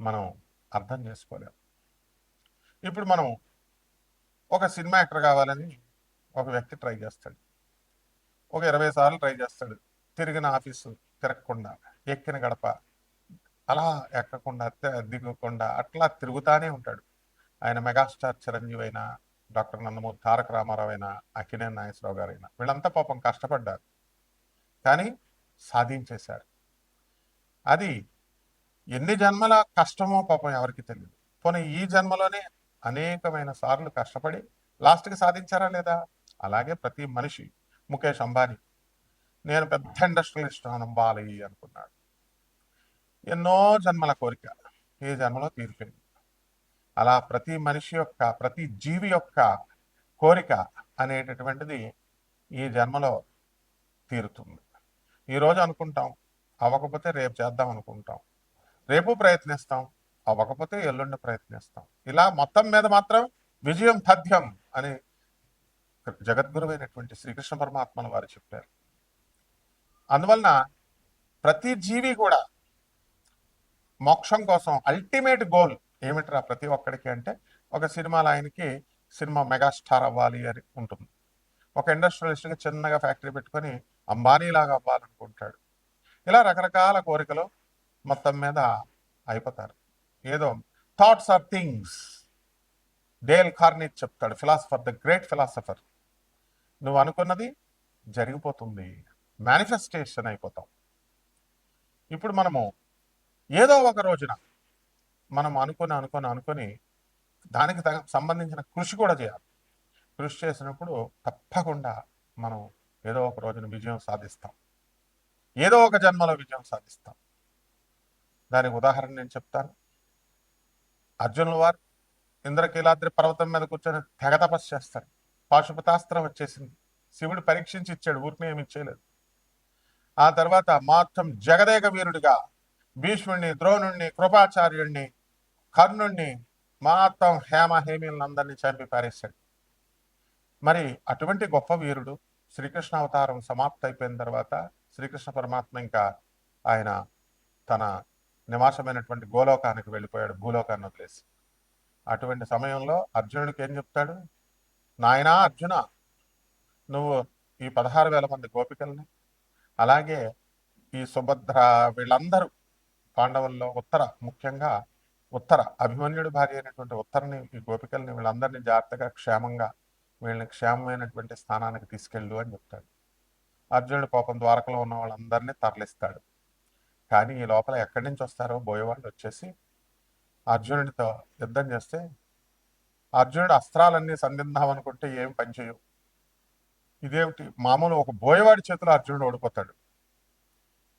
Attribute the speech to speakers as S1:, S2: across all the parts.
S1: మనం అర్థం చేసుకోలేం. ఇప్పుడు మనం ఒక సినిమా యాక్టర్ కావాలని ఒక వ్యక్తి ట్రై చేస్తాడు. ఒక ఇరవై సార్లు ట్రై చేస్తాడు. తిరిగిన ఆఫీసు తిరగకుండా ఎక్కిన గడప అలా ఎక్కకుండా దిగకుండా అట్లా తిరుగుతానే ఉంటాడు. ఆయన మెగాస్టార్ చిరంజీవి అయినా డాక్టర్ నందమూరి తారక రామారావు అయినా అక్కినేని నాగేశ్వరరావు గారైనా వీళ్ళంతా పాపం కష్టపడ్డారు. కానీ సాధించేశారు. అది ఎన్ని జన్మల కష్టమో పాపం ఎవరికి తెలియదు పోనీ ఈ జన్మలోనే అనేకమైన సార్లు కష్టపడి లాస్ట్కి సాధించారా లేదా? అలాగే ప్రతి మనిషి. ముఖేష్ అంబానీ. నేను పెద్ద ఇండస్ట్రియలిస్ట్ అవ్వాలి అనుకున్నాడు. ఎన్నో జన్మల కోరిక ఈ జన్మలో తీరిపోయింది. అలా ప్రతి మనిషి యొక్క ప్రతి జీవి యొక్క కోరిక అనేటటువంటిది ఈ జన్మలో తీరుతుంది. ఈరోజు అనుకుంటాం అవ్వకపోతే రేపు చేద్దాం అనుకుంటాం. రేపు ప్రయత్నిస్తాం అవ్వకపోతే ఎల్లుండి ప్రయత్నిస్తాం. ఇలా మొత్తం మీద మాత్రం విజయం తథ్యం అని జగద్గురువైనటువంటి శ్రీకృష్ణ పరమాత్మను వారు చెప్పారు. అందువలన ప్రతి జీవి కూడా మోక్షం కోసం అల్టిమేట్ గోల్ ఏమిట్రా ప్రతి ఒక్కడికి అంటే ఒక సినిమాలో ఆయనకి సినిమా మెగాస్టార్ అవ్వాలి అని ఉంటుంది. ఒక ఇండస్ట్రియలిస్ట్గా చిన్నగా ఫ్యాక్టరీ పెట్టుకొని అంబానీలాగా అవ్వాలనుకుంటాడు. ఇలా రకరకాల కోరికలు మొత్తం మీద అయిపోతారు. ఏదో thoughts or things Dale Carnegie చెప్తాడు ఫిలాసఫర్ ద గ్రేట్ ఫిలాసఫర్ నువ్వు అనుకున్నది జరిగిపోతుంది. మేనిఫెస్టేషన్ అయిపోతాం. ఇప్పుడు మనము ఏదో ఒక రోజున మనం అనుకొని అనుకొని అనుకొని దానికి తగ సంబంధించిన కృషి కూడా చేయాలి. కృషి చేసినప్పుడు తప్పకుండా మనం ఏదో ఒక రోజున విజయం సాధిస్తాం. ఏదో ఒక జన్మలో విజయం సాధిస్తాం. దానికి ఉదాహరణ నేను చెప్తాను. అర్జునుల వారు ఇంద్రకీలాద్రి పర్వతం మీద కూర్చొని తెగ తపస్సు చేస్తారు. పాశుపతాస్త్రం వచ్చేసింది. శివుడు పరీక్షించి ఇచ్చాడు. ఊరికి ఏమి ఇచ్చేయలేదు ఆ తర్వాత మాత్రం జగదేక వీరుడిగా భీష్ముడిని ద్రోణుణ్ణి కృపాచార్యుణ్ణి కర్ణుణ్ణి మాత్రం హేమ హేమీలను అందరినీ చంపి పారేశాడు. మరి అటువంటి గొప్ప వీరుడు శ్రీకృష్ణ అవతారం సమాప్త అయిపోయిన తర్వాత శ్రీకృష్ణ పరమాత్మ ఇంకా ఆయన తన నివాసమైనటువంటి గోలోకానికి వెళ్ళిపోయాడు భూలోకాన్ని వదిలేసి. అటువంటి సమయంలో అర్జునుడికి ఏం చెప్తాడు? నాయనా అర్జున నువ్వు ఈ పదహారు వేల మంది గోపికల్ని అలాగే ఈ సుభద్ర వీళ్ళందరూ పాండవుల్లో ఉత్తర ముఖ్యంగా ఉత్తర అభిమన్యుడి భార్య అయినటువంటి ఉత్తరని ఈ గోపికల్ని వీళ్ళందరినీ జాగ్రత్తగా క్షేమంగా వీళ్ళని క్షేమమైనటువంటి స్థానానికి తీసుకెళ్ళు అని చెప్తాడు. అర్జునుడు పాపం ద్వారకలో ఉన్న వాళ్ళందరినీ తరలిస్తాడు. కానీ ఈ లోపల ఎక్కడి నుంచి వస్తారో బోయేవాళ్ళు వచ్చేసి అర్జునుడితో యుద్ధం చేస్తే అర్జునుడు అస్త్రాలన్నీ సంధిద్దాం అనుకుంటే ఏం పనిచేయవు ఇదేమిటి? మామూలు ఒక బోయవాడి చేతిలో అర్జునుడు ఓడిపోతాడు.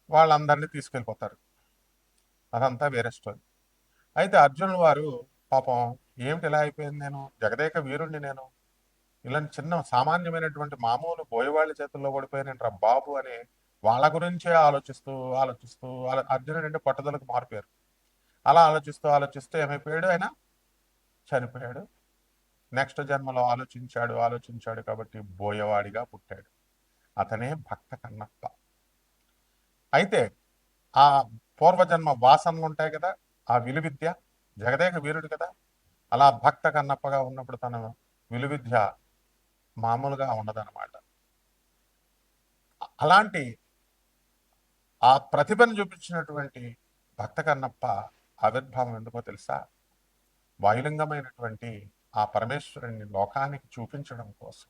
S1: వాళ్ళందరినీ తీసుకెళ్ళిపోతారు అదంతా వేరే స్టోరీ. అయితే అర్జునుడు వారు పాపం ఏమిటి ఇలా అయిపోయింది నేను? జగదేక వీరుణ్ణి నేను? ఇలాంటి చిన్న సామాన్యమైనటువంటి మామూలు బోయవాళ్ళ చేతుల్లో ఓడిపోయిన బాబు అని వాళ్ళ గురించే ఆలోచిస్తూ ఆలోచిస్తూ అర్జునుడు అంటే పట్టుదలకు మారిపోయారు. అలా ఆలోచిస్తూ ఆలోచిస్తూ ఏమైపోయాడు ఆయన? చనిపోయాడు. నెక్స్ట్ జన్మలో ఆలోచించాడు ఆలోచించాడు కాబట్టి బోయవాడిగా పుట్టాడు. అతనే భక్త కన్నప్ప. అయితే ఆ పూర్వజన్మ వాసనలు ఉంటాయి కదా ఆ విలువిద్య జగదేక వీరుడు కదా అలా భక్త కన్నప్పగా ఉన్నప్పుడు తన విలువిద్య మామూలుగా ఉండదన్నమాట. అలాంటి ఆ ప్రతిభను చూపించినటువంటి భక్త కన్నప్ప ఆవిర్భావం ఎందుకో తెలుసా? వాయులింగమైనటువంటి ఆ పరమేశ్వరుని లోకానికి చూపించడం కోసం.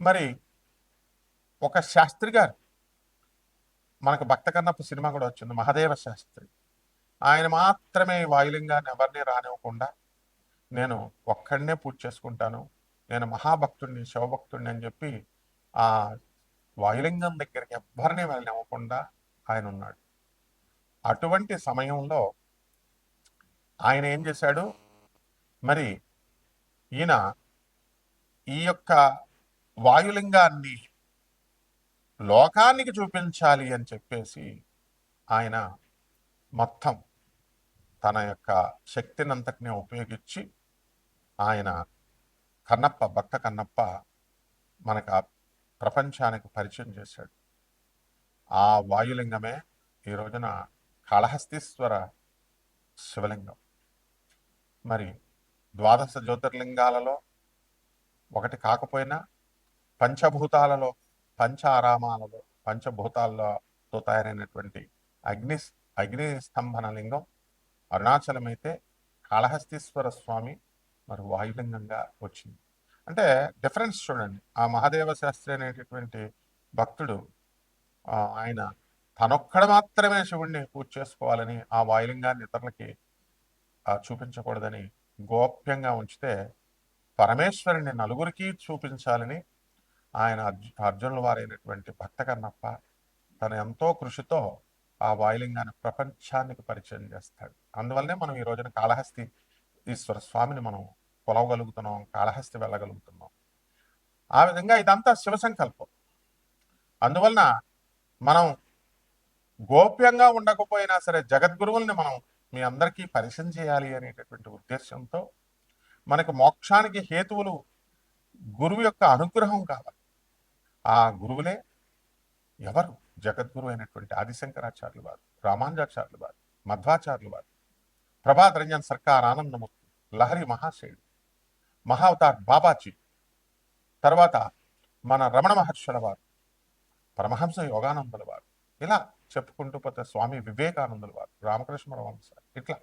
S1: మరి ఒక శాస్త్రి గారు మనకు భక్త కన్నప్ప సినిమా కూడా వచ్చింది మహదేవ శాస్త్రి. ఆయన మాత్రమే వాయులింగాన్ని ఎవరిని రానివ్వకుండా నేను ఒక్కడనే పూజ చేసుకుంటాను నేను మహాభక్తుడిని శివభక్తుడిని అని చెప్పి ఆ వాయులింగం దగ్గరికి ఎవ్వరిని వెళ్ళనివ్వకుండా ఆయన ఉన్నాడు అటువంటి సమయంలో ఆయన ఏం చేశాడు? మరి ఈయన ఈ యొక్క వాయులింగాన్ని లోకానికి చూపించాలి అని చెప్పేసి ఆయన మొత్తం తన యొక్క శక్తినంతటిని ఉపయోగించి ఆయన కన్నప్ప భక్త కన్నప్ప మనకు ప్రపంచానికి పరిచయం చేశాడు. ఆ వాయులింగమే ఈ రోజున కాళహస్తీశ్వర శివలింగం. మరి ద్వాదశ జ్యోతిర్లింగాలలో ఒకటి కాకపోయినా పంచభూతాలలో పంచ ఆరామాలలో పంచభూతాలతో తయారైనటువంటి అగ్ని అగ్ని స్తంభన లింగం అరుణాచలం అయితే కాళహస్తీశ్వర స్వామి మరి వాయులింగంగా వచ్చింది. అంటే డిఫరెన్స్ చూడండి. ఆ మహాదేవ శాస్త్రి అనేటటువంటి భక్తుడు ఆయన తనొక్కడ మాత్రమే శివుణ్ణి పూజ చేసుకోవాలని ఆ వాయులింగాన్ని ఇతరులకి చూపించకూడదని గోప్యంగా ఉంచితే పరమేశ్వరుని నలుగురికి చూపించాలని ఆయన అర్జు అర్జునుల వారైనటువంటి భక్త కన్నప్ప తన ఎంతో కృషితో ఆ వాయులింగాన్ని ప్రపంచానికి పరిచయం చేస్తాడు. అందువల్లనే మనం ఈ రోజున కాళహస్తి ఈశ్వర స్వామిని మనం కొలవగలుగుతున్నాం కాళహస్తి వెళ్ళగలుగుతున్నాం. ఆ విధంగా ఇదంతా శివ సంకల్పం. అందువలన మనం గోప్యంగా ఉండకపోయినా సరే జగద్గురువుల్ని మనం మీ అందరికీ పరిచయం చేయాలి అనేటటువంటి ఉద్దేశంతో మనకు మోక్షానికి హేతువులు గురువు యొక్క అనుగ్రహం కావాలి. ఆ గురువులే ఎవరు? జగద్గురు అయినటువంటి ఆదిశంకరాచార్యులు వారు రామానుజాచార్యులు వారు మధ్వాచార్యులు వారు ప్రభాతరంజన్ సర్కార్ ఆనందమూర్తి లహరి మహాశయుడు. మహావతార్ బాబాజీ. తర్వాత మన రమణ మహర్షుల వారు పరమహంస యోగానందుల వారు ఇలా చెప్పుకుంటూ పోతే స్వామి వివేకానందుల వారు రామకృష్ణ పరమహంస ఇట్లా.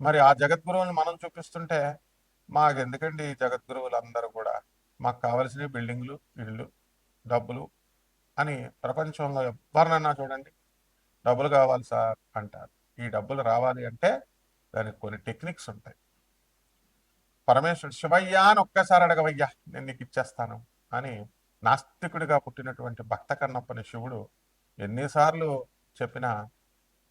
S1: మరి ఆ జగద్గురువుని మనం చూపిస్తుంటే మాకు ఎందుకండి ఈ జగద్గురువులందరూ కూడా? మాకు కావలసిన బిల్డింగ్లు ఇళ్ళు డబ్బులు అని ప్రపంచంలో ఎవరినన్నా చూడండి. డబ్బులు కావాలి సార్ అంటారు. ఈ డబ్బులు రావాలి అంటే దానికి కొన్ని టెక్నిక్స్ ఉంటాయి. పరమేశ్వరుడు శివయ్యా అని ఒక్కసారి అడగవయ్యా నేను నీకు ఇచ్చేస్తాను. అని నాస్తికుడిగా పుట్టినటువంటి భక్త కన్నప్పని శివుడు ఎన్నిసార్లు చెప్పినా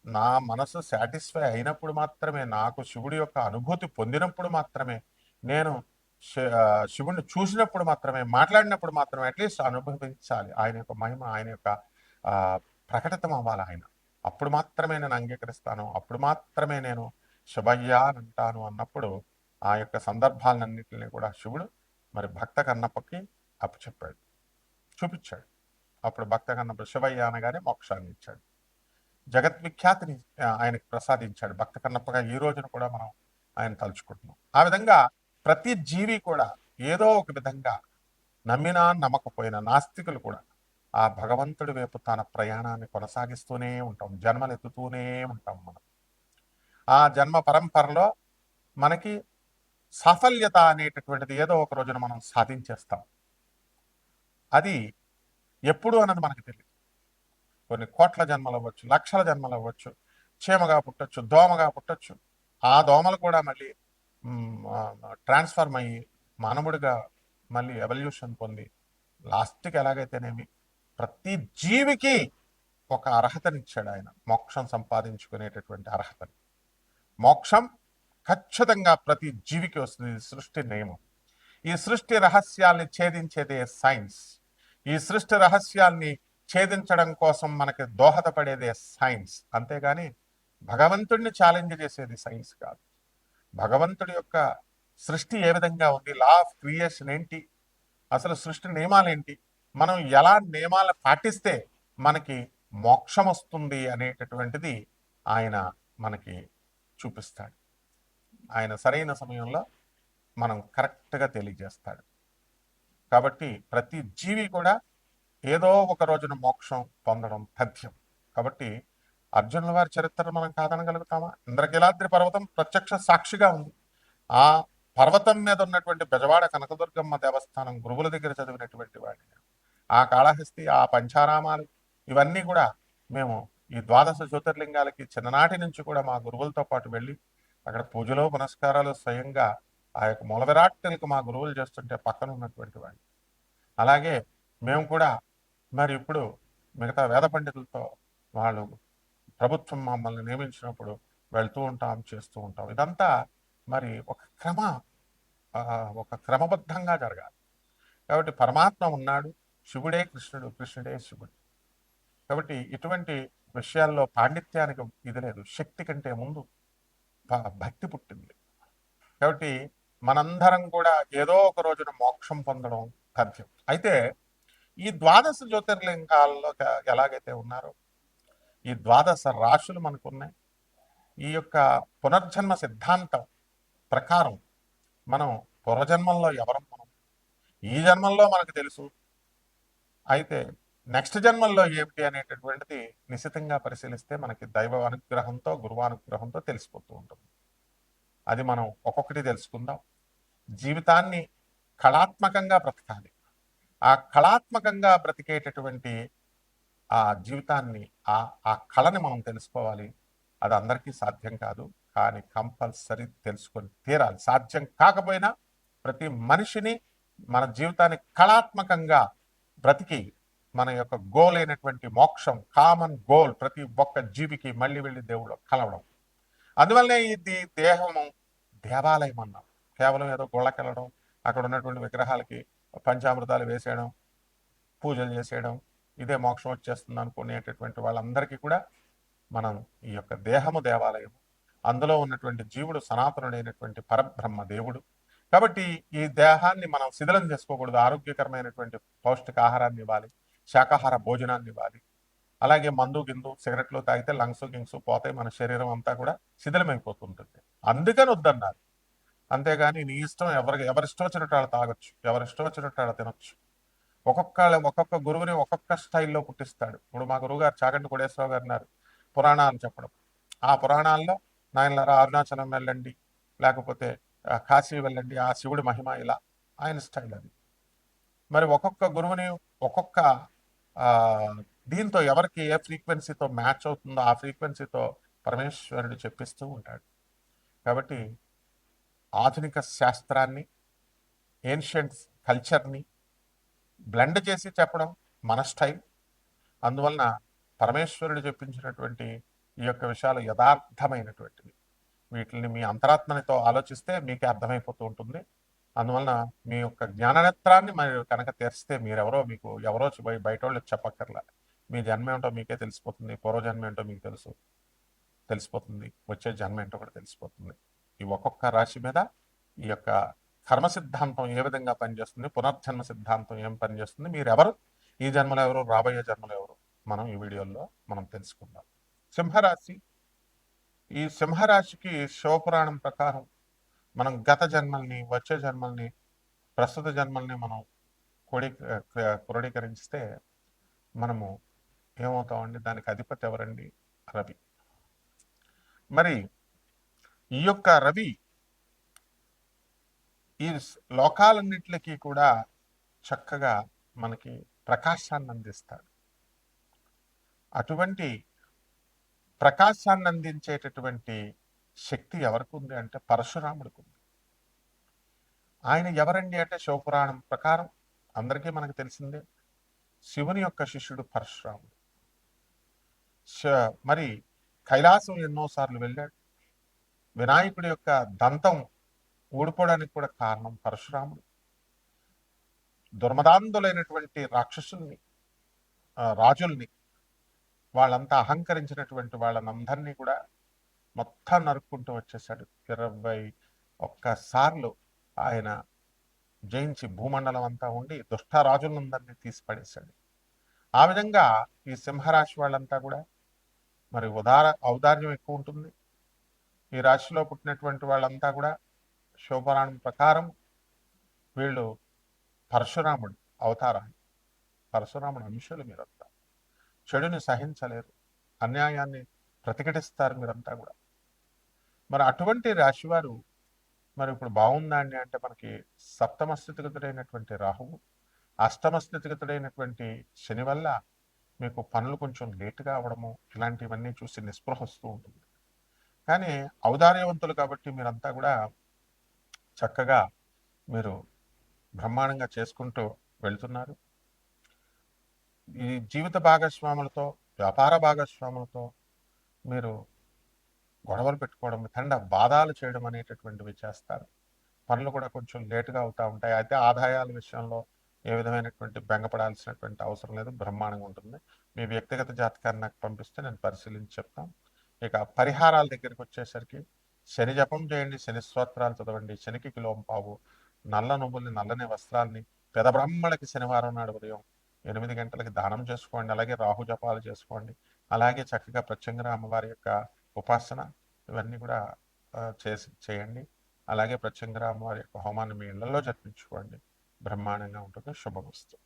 S1: నా మనసు సాటిస్ఫై అయినప్పుడు మాత్రమే నాకు శివుడి యొక్క అనుభూతి పొందినప్పుడు మాత్రమే నేను శి- శివుణ్ణి చూసినప్పుడు మాత్రమే మాట్లాడినప్పుడు మాత్రమే అట్లీస్ట్ అనుభవించాలి. ఆయన యొక్క మహిమ ఆయన యొక్క ప్రకటితం అవ్వాలి ఆయన. అప్పుడు మాత్రమే నేను అంగీకరిస్తాను. అప్పుడు మాత్రమే నేను శివయ్యా అంటాను అన్నప్పుడు ఆ యొక్క సందర్భాలన్నింటినీ కూడా శివుడు మరి భక్త కన్నప్పకి అప్పచెప్పాడు. చూపించాడు. అప్పుడు భక్త కన్నప్ప శివయ్య అనగానే మోక్షాన్ని ఇచ్చాడు. జగద్విఖ్యాతిని ఆయనకు ప్రసాదించాడు. భక్త కన్నప్పగా ఈ రోజున కూడా మనం ఆయన తలుచుకుంటున్నాం. ఆ విధంగా ప్రతి జీవి కూడా ఏదో ఒక విధంగా నమ్మినా నమ్మకపోయిన నాస్తికులు కూడా ఆ భగవంతుడి వైపు తన ప్రయాణాన్ని కొనసాగిస్తూనే ఉంటాం. జన్మలు ఎత్తుతూనే ఉంటాం మనం. ఆ జన్మ పరంపరలో మనకి సాఫల్యత అనేటటువంటిది ఏదో ఒక రోజున మనం సాధించేస్తాం. అది ఎప్పుడు అన్నది మనకు తెలియదు కొన్ని కోట్ల జన్మలు అవ్వచ్చు లక్షల జన్మలు అవ్వచ్చు చీమగా పుట్టచ్చు దోమగా పుట్టొచ్చు. ఆ దోమలు కూడా మళ్ళీ ట్రాన్స్ఫార్మ్ అయ్యి మానవుడిగా మళ్ళీ ఎవల్యూషన్ పొంది లాస్ట్కి ఎలాగైతేనేమి ప్రతి జీవికి ఒక అర్హతనిచ్చాడు ఆయన. మోక్షం సంపాదించుకునేటటువంటి అర్హతని. మోక్షం ఖచ్చితంగా ప్రతి జీవికి వస్తుంది సృష్టి నియమం. ఈ సృష్టి రహస్యాల్ని ఛేదించేదే సైన్స్. ఈ సృష్టి రహస్యాల్ని ఛేదించడం కోసం మనకి దోహదపడేదే సైన్స్. అంతేగాని భగవంతుడిని ఛాలెంజ్ చేసేది సైన్స్ కాదు. భగవంతుడి యొక్క సృష్టి ఏ విధంగా ఉంది? లా ఆఫ్ క్రియేషన్ ఏంటి? అసలు సృష్టి నియమాలు ఏంటి మనం ఎలా నియమాలు పాటిస్తే మనకి మోక్షం వస్తుంది అనేటటువంటిది ఆయన మనకి చూపిస్తాడు. ఆయన సరైన సమయంలో మనం కరెక్ట్గా తెలియజేస్తాడు. కాబట్టి ప్రతి జీవి కూడా ఏదో ఒక రోజున మోక్షం పొందడం తథ్యం. కాబట్టి అర్జునుల వారి చరిత్ర మనం కాదనగలుగుతామా? ఇంద్రకీలాద్రి పర్వతం ప్రత్యక్ష సాక్షిగా ఉంది. ఆ పర్వతం మీద ఉన్నటువంటి బెజవాడ కనకదుర్గమ్మ దేవస్థానం గురువుల దగ్గర చదివినటువంటి వాడిని. ఆ కాళహస్తి ఆ పంచారామాలు ఇవన్నీ కూడా మేము ఈ ద్వాదశ జ్యోతిర్లింగాలకి చిన్ననాటి నుంచి కూడా మా గురువులతో పాటు వెళ్ళి అక్కడ పూజలు పునస్కారాలు స్వయంగా ఆ యొక్క మూల మా గురువులు చేస్తుంటే పక్కన ఉన్నటువంటి వాళ్ళు. అలాగే మేము కూడా మరి ఇప్పుడు మిగతా వేద పండితులతో వాళ్ళు ప్రభుత్వం మమ్మల్ని నియమించినప్పుడు వెళ్తూ ఉంటాం చేస్తూ ఉంటాం. ఇదంతా మరి ఒక క్రమ ఒక క్రమబద్ధంగా జరగాలి. కాబట్టి పరమాత్మ ఉన్నాడు శివుడే కృష్ణుడు కృష్ణుడే శివుడు. కాబట్టి ఇటువంటి విషయాల్లో పాండిత్యానికి ఇది లేదు. శక్తి కంటే ముందు భక్తి పుట్టింది. కాబట్టి మనందరం కూడా ఏదో ఒక రోజున మోక్షం పొందడం తథ్యం అయితే ఈ ద్వాదశ జ్యోతిర్లింగాల్లో ఎలాగైతే ఉన్నారో ఈ ద్వాదశ రాశులు మనకున్నాయి. ఈ యొక్క పునర్జన్మ సిద్ధాంతం ప్రకారం మనం పూర్వజన్మంలో ఎవరం మనం? ఈ జన్మంలో మనకు తెలుసు. అయితే నెక్స్ట్ జన్మల్లో ఏమిటి అనేటటువంటిది నిశితంగా పరిశీలిస్తే మనకి దైవ అనుగ్రహంతో గురువానుగ్రహంతో తెలిసిపోతూ ఉంటుంది. అది మనం ఒక్కొక్కటి తెలుసుకుందాం. జీవితాన్ని కళాత్మకంగా బ్రతకాలి. ఆ కళాత్మకంగా బ్రతికేటటువంటి ఆ జీవితాన్ని ఆ ఆ కళని మనం తెలుసుకోవాలి. అది అందరికీ సాధ్యం కాదు. కానీ కంపల్సరీ తెలుసుకొని తీరాలి. సాధ్యం కాకపోయినా ప్రతి మనిషిని మన జీవితాన్ని కళాత్మకంగా బ్రతికి మన యొక్క గోల్ అయినటువంటి మోక్షం కామన్ గోల్ ప్రతి ఒక్క జీవికి మళ్ళీ వెళ్ళి దేవుడు కలవడం. అందువల్లనే ఇది దేహము దేవాలయం అన్నాం. కేవలం ఏదో గోళ్ళకెళ్ళడం అక్కడ ఉన్నటువంటి విగ్రహాలకి పంచామృతాలు వేసేయడం పూజలు చేసేయడం ఇదే మోక్షం వచ్చేస్తుంది అనుకునేటటువంటి వాళ్ళందరికీ కూడా మనం ఈ యొక్క దేహము దేవాలయం అందులో ఉన్నటువంటి జీవుడు సనాతనుడైనటువంటి పరబ్రహ్మ దేవుడు. కాబట్టి ఈ దేహాన్ని మనం శిథిలం చేసుకోకూడదు ఆరోగ్యకరమైనటువంటి పౌష్టిక ఆహారాన్ని ఇవ్వాలి. శాకాహార భోజనాన్ని ఇవ్వాలి. అలాగే మందు గిందు సిగరెట్లు తాగితే లంగ్స్ గింగ్స్ పోతాయి. మన శరీరం అంతా కూడా శిథిలమైపోతుంటుంది. అందుకని వద్దన్నారు. అంతేగాని నీ ఇష్టం ఎవరికి ఎవరిష్టం వచ్చినట్టు వాళ్ళు తాగొచ్చు. ఎవరిష్టం వచ్చినట్టు వాళ్ళు తినొచ్చు. ఒక్కొక్క ఒక్కొక్క గురువుని ఒక్కొక్క స్టైల్లో పుట్టిస్తాడు. ఇప్పుడు మా గురువు గారు చాగంటి కోడేశ్వరరావు గారు అన్నారు. పురాణాలు చెప్పడం. ఆ పురాణాల్లో నాయనలారా అరుణాచలం వెళ్ళండి. లేకపోతే కాశీ వెళ్ళండి. ఆ శివుడి మహిమ ఇలా. ఆయన స్టైల్ అది. మరి ఒక్కొక్క గురువుని ఒక్కొక్క దీంతో ఎవరికి ఏ ఫ్రీక్వెన్సీతో మ్యాచ్ అవుతుందో ఆ ఫ్రీక్వెన్సీతో పరమేశ్వరుడు చెప్పిస్తూ ఉంటాడు. కాబట్టి ఆధునిక శాస్త్రాన్ని ఏన్షియంట్ కల్చర్ని బ్లెండ్ చేసి చెప్పడం మన స్టైల్ అందువలన పరమేశ్వరుడు చెప్పించినటువంటి ఈ యొక్క విషయాలు యథార్థమైనటువంటివి. వీటిని మీ అంతరాత్మనితో ఆలోచిస్తే మీకే అర్థమైపోతూ ఉంటుంది. అందువలన మీ యొక్క జ్ఞాననేత్రాన్ని మరి కనుక తెరిస్తే మీరెవరో మీకు ఎవరో బయట వాళ్ళకి చెప్పక్కర్లా. మీ జన్మ ఏంటో మీకే తెలిసిపోతుంది. పూర్వజన్మ ఏంటో మీకు తెలుసు. తెలిసిపోతుంది. వచ్చే జన్మ ఏంటో కూడా తెలిసిపోతుంది. ఈ ఒక్కొక్క రాశి మీద ఈ యొక్క కర్మ సిద్ధాంతం ఏ విధంగా పనిచేస్తుంది పునర్జన్మ సిద్ధాంతం ఏం పనిచేస్తుంది మీరెవరు ఈ జన్మలో ఎవరు రాబోయే జన్మలో ఎవరు మనం ఈ వీడియోలో మనం తెలుసుకుందాం. సింహరాశి. ఈ సింహరాశికి శివపురాణం ప్రకారం మనం గత జన్మల్ని వచ్చే జన్మల్ని ప్రస్తుత జన్మల్ని మనం క్రోడీ క్రోడీకరిస్తే మనము ఏమవుతామండి? దానికి అధిపతి ఎవరండి? రవి. మరి ఈ యొక్క రవి ఈ స్- లోకాలన్నిటికీ కూడా చక్కగా మనకి ప్రకాశాన్ని అందిస్తాడు. అటువంటి ప్రకాశాన్ని అందించేటటువంటి శక్తి ఎవరికి ఉంది అంటే పరశురాముడికి ఉంది ఆయన ఎవరండి అంటే శివపురాణం ప్రకారం అందరికీ మనకు తెలిసిందే శివుని యొక్క శిష్యుడు పరశురాముడు. శ- మరి కైలాసం ఎన్నోసార్లు వెళ్ళాడు. వినాయకుడి యొక్క దంతం ఊడిపోవడానికి కూడా కారణం పరశురాముడు. దుర్మదాంధులైనటువంటి రాక్షసుల్ని రాజుల్ని వాళ్ళంతా అహంకరించినటువంటి వాళ్ళనందరినీ కూడా మొత్తం నరుక్కుంటూ వచ్చేసాడు. ఇరవై ఒక్కసార్లు ఆయన జయించి భూమండలం అంతా ఉండి దుష్టరాజులందరినీ తీసి తీసిపడేశాడు. ఆ విధంగా ఈ సింహరాశి వాళ్ళంతా కూడా మరి ఉదార ఔదార్యం ఎక్కువ ఉంటుంది. ఈ రాశిలో పుట్టినటువంటి వాళ్ళంతా కూడా శివపురాణం ప్రకారం వీళ్ళు పరశురాముడు అవతారాన్ని పరశురాముడు అంశాలు మీరంతా. చెడుని సహించలేరు. అన్యాయాన్ని ప్రతిఘటిస్తారు మీరంతా కూడా. మరి అటువంటి రాశివారు మరి ఇప్పుడు బాగుందా అండి అంటే మనకి సప్తమ స్థితిగతుడైనటువంటి రాహువు అష్టమ స్థితిగతుడైనటువంటి శని వల్ల మీకు పనులు కొంచెం లేటుగా అవడము ఇలాంటివన్నీ చూసి నిస్పృహ వస్తూ ఉంటుంది. కానీ ఔదార్యవంతులు కాబట్టి మీరంతా కూడా చక్కగా మీరు బ్రహ్మాండంగా చేసుకుంటూ వెళ్తున్నారు. ఈ జీవిత భాగస్వాములతో వ్యాపార భాగస్వాములతో మీరు గొడవలు పెట్టుకోవడం తండ బాధాలు చేయడం అనేటటువంటివి చేస్తారు. పనులు కూడా కొంచెం లేటుగా అవుతూ ఉంటాయి. అయితే ఆదాయాల విషయంలో ఏ విధమైనటువంటి బెంగపడాల్సినటువంటి అవసరం లేదు. బ్రహ్మాండంగా ఉంటుంది. మీ వ్యక్తిగత జాతకాన్ని నాకు పంపిస్తే నేను పరిశీలించి చెప్తాం ఇక పరిహారాల దగ్గరికి వచ్చేసరికి శని జపం చేయండి శని స్తోత్రాలు చదవండి శనికి కిలోం పావు నల్ల నువ్వుల్ని నల్లని వస్త్రాల్ని పెద బ్రహ్మణకి శనివారం నాడు ఉదయం ఎనిమిది గంటలకి దానం చేసుకోండి. అలాగే రాహు జపాలు చేసుకోండి. అలాగే చక్కగా ప్రత్యంగర అమ్మవారి యొక్క ఉపాసన ఇవన్నీ కూడా చేసి చేయండి. అలాగే ప్రత్యంగర అమ్మవారి యొక్క హోమాన్ని మీ ఇళ్ళలో జరిపించుకోండి బ్రహ్మాండంగా ఉంటుంది శుభమస్తు.